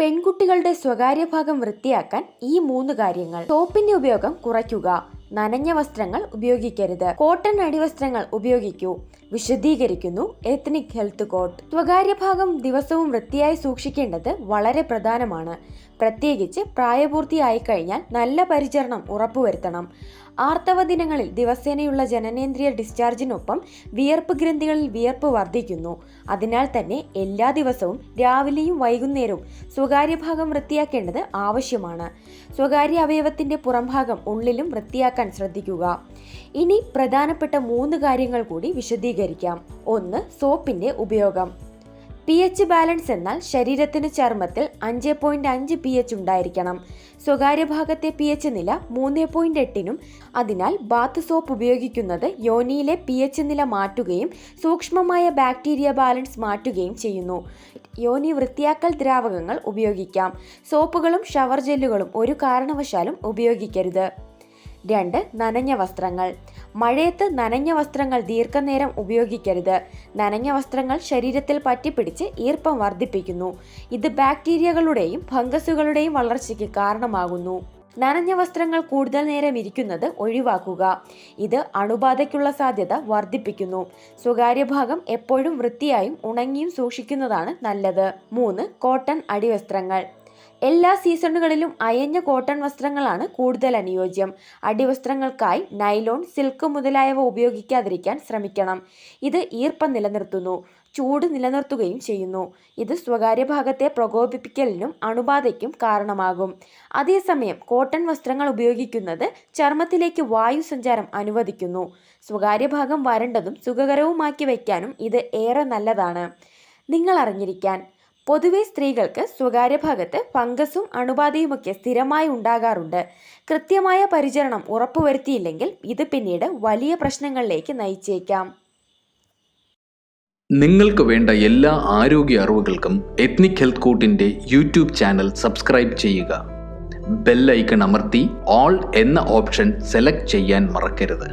പെൺകുട്ടികളുടെ സ്വകാര്യ ഭാഗം വൃത്തിയാക്കാൻ ഈ മൂന്ന് കാര്യങ്ങൾ. സോപ്പിന്റെ ഉപയോഗം കുറയ്ക്കുക. നനഞ്ഞ വസ്ത്രങ്ങൾ ഉപയോഗിക്കരുത്. കോട്ടൺ അടിവസ്ത്രങ്ങൾ ഉപയോഗിക്കൂ. വിശദീകരിക്കുന്നു എത്നിക് ഹെൽത്ത് കോട്ട് സ്വകാര്യ ഭാഗം ദിവസവും വൃത്തിയായി സൂക്ഷിക്കേണ്ടത് വളരെ പ്രധാനമാണ്. പ്രത്യേകിച്ച് പ്രായപൂർത്തിയായി കഴിഞ്ഞാൽ നല്ല പരിചരണം ഉറപ്പുവരുത്തണം. ആർത്തവ ദിനങ്ങളിൽ ദിവസേനയുള്ള ജനനേന്ദ്രിയ ഡിസ്ചാർജിനൊപ്പം വിയർപ്പ് ഗ്രന്ഥികളിൽ വിയർപ്പ് വർദ്ധിക്കുന്നു. അതിനാൽ തന്നെ എല്ലാ ദിവസവും രാവിലെയും വൈകുന്നേരവും സ്വകാര്യ ഭാഗം വൃത്തിയാക്കേണ്ടത് ആവശ്യമാണ്. സ്വകാര്യ അവയവത്തിന്റെ പുറംഭാഗം ഉള്ളിലും വൃത്തിയാക്കാൻ ശ്രദ്ധിക്കുക. ഇനി പ്രധാനപ്പെട്ട മൂന്ന് കാര്യങ്ങൾ കൂടി വിശദീകരിക്കാം. ഒന്ന് സോപ്പിന്റെ ഉപയോഗം. പി എച്ച് ബാലൻസ് എന്നാൽ ശരീരത്തിന് ചർമ്മത്തിൽ അഞ്ച് പോയിന്റ് അഞ്ച് പി എച്ച് ഉണ്ടായിരിക്കണം. സ്വകാര്യ ഭാഗത്തെ പി എച്ച് നില മൂന്ന് പോയിന്റ് എട്ടിനും അതിനാൽ ബാത്ത് സോപ്പ് ഉപയോഗിക്കുന്നത് യോനിയിലെ പി എച്ച് നില മാറ്റുകയും സൂക്ഷ്മമായ ബാക്ടീരിയ ബാലൻസ് മാറ്റുകയും ചെയ്യുന്നു. യോനി വൃത്തിയാക്കൽ ദ്രാവകങ്ങൾ ഉപയോഗിക്കാം. സോപ്പുകളും ഷവർ ജെല്ലുകളും ഒരു കാരണവശാലും ഉപയോഗിക്കരുത്. രണ്ട് നനഞ്ഞ വസ്ത്രങ്ങൾ. മഴയത്ത് നനഞ്ഞ വസ്ത്രങ്ങൾ ദീർഘനേരം ഉപയോഗിക്കരുത്. നനഞ്ഞ വസ്ത്രങ്ങൾ ശരീരത്തിൽ പറ്റിപ്പിടിച്ച് ഈർപ്പം വർദ്ധിപ്പിക്കുന്നു. ഇത് ബാക്ടീരിയകളുടെയും ഫംഗസുകളുടെയും വളർച്ചയ്ക്ക് കാരണമാകുന്നു. നനഞ്ഞ വസ്ത്രങ്ങൾ കൂടുതൽ നേരം ഇരിക്കുന്നത് ഒഴിവാക്കുക. ഇത് അണുബാധയ്ക്കുള്ള സാധ്യത വർദ്ധിപ്പിക്കുന്നു. സ്വകാര്യ ഭാഗം എപ്പോഴും വൃത്തിയായും ഉണങ്ങിയും സൂക്ഷിക്കുന്നതാണ് നല്ലത്. മൂന്ന് കോട്ടൺ അടിവസ്ത്രങ്ങൾ. എല്ലാ സീസണുകളിലും അയഞ്ഞ കോട്ടൺ വസ്ത്രങ്ങളാണ് കൂടുതൽ അനുയോജ്യം. അടിവസ്ത്രങ്ങൾക്കായി നൈലോൺ സിൽക്ക് മുതലായവ ഉപയോഗിക്കാതിരിക്കാൻ ശ്രമിക്കണം. ഇത് ഈർപ്പം നിലനിർത്തുന്നു ചൂട് നിലനിർത്തുകയും ചെയ്യുന്നു. ഇത് സ്വകാര്യ ഭാഗത്തെ പ്രകോപിപ്പിക്കലിനും അണുബാധയ്ക്കും കാരണമാകും. അതേസമയം കോട്ടൺ വസ്ത്രങ്ങൾ ഉപയോഗിക്കുന്നത് ചർമ്മത്തിലേക്ക് വായു സഞ്ചാരം അനുവദിക്കുന്നു. സ്വകാര്യ ഭാഗം വരണ്ടതും സുഖകരവുമാക്കി വയ്ക്കാനും ഇത് ഏറെ നല്ലതാണ്. നിങ്ങൾ അറിഞ്ഞിരിക്കാൻ പൊതുവെ സ്ത്രീകൾക്ക് സ്വകാര്യ ഭാഗത്ത് ഫംഗസും അണുബാധയുമൊക്കെ സ്ഥിരമായി ഉണ്ടാകാറുണ്ട്. കൃത്യമായ പരിചരണം ഉറപ്പുവരുത്തിയില്ലെങ്കിൽ ഇത് പിന്നീട് വലിയ പ്രശ്നങ്ങളിലേക്ക് നയിച്ചേക്കാം. നിങ്ങൾക്ക് വേണ്ട എല്ലാ ആരോഗ്യ അറിവുകൾക്കും എത്നിക് ഹെൽത്ത് കോട്ടിന്റെ യൂട്യൂബ് ചാനൽ സബ്സ്ക്രൈബ് ചെയ്യുക. ബെൽ ഐക്കൺ അമർത്തി ഓൾ എന്ന ഓപ്ഷൻ സെലക്ട് ചെയ്യാൻ മറക്കരുത്.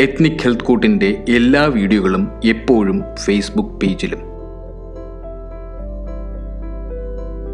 എത്നിക് ഹെൽത്ത് കോട്ടിന്റെ എല്ലാ വീഡിയോകളും എപ്പോഴും ഫേസ്ബുക്ക് പേജിലും